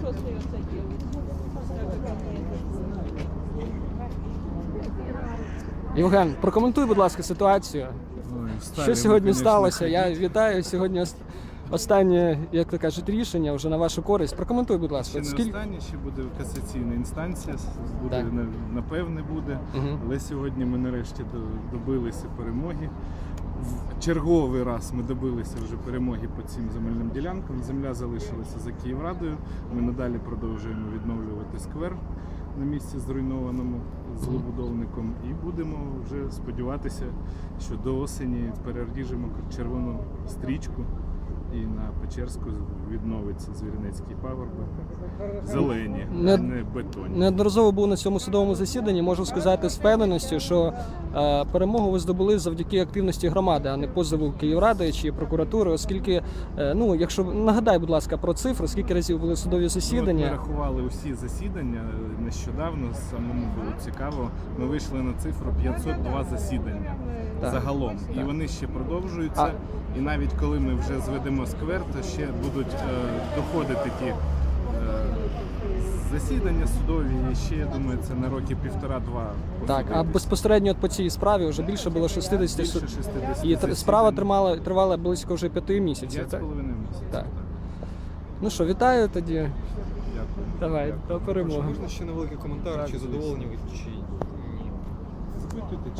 что остается делать? Євген, прокоментуй, будь ласка, ситуацію. Ой, Що сьогодні сталося? Я вітаю сьогодні останнє, як то кажуть, рішення вже на вашу користь. Прокоментуй, будь ласка. Ще не Скільки останнє, ще буде касаційна інстанція, буде, Так. напевне буде. Мгм. Але сьогодні ми нарешті добилися перемоги. В черговий раз ми добилися вже перемоги по цим земельним ділянкам. Земля залишилася за Київрадою. Ми надалі продовжуємо відновлювати сквер на місці зруйнованому злобудовником. І будемо вже сподіватися, що до осені переріжемо червону стрічку. І на Печерську відновиться Звіринецький паверб. Зелені, Не- не бетонні. неодноразово був на цьому судовому засіданні. Можу сказати з впевненістю, що е, перемогу ви здобули завдяки активності громади, а не позову Київради чи прокуратури, оскільки, е, ну, якщо нагадай, будь ласка, про цифри, скільки разів були судові Ну, Ми засідання. рахували усі засідання нещодавно. Самому було цікаво. Ми вийшли на цифру 502 засідання Так. загалом, і вони ще продовжуються. А- І навіть коли ми вже зведемо сквер, то ще будуть е, доходити ті е, засідання судові. І ще я думаю, це на роки півтора-два. Так, а безпосередньо от по цій справі вже більше було 60 більше суд... 60 І тр- засідань. справа тримала тривала близько вже п'яти місяців. П'ять з Так? половиною місяців. Так. Ну що, вітаю тоді. Дякую. Давай, Дякую. до перемоги. Можна ще невеликий коментар, Так, чи задоволені ви чи ні? Запитуйте,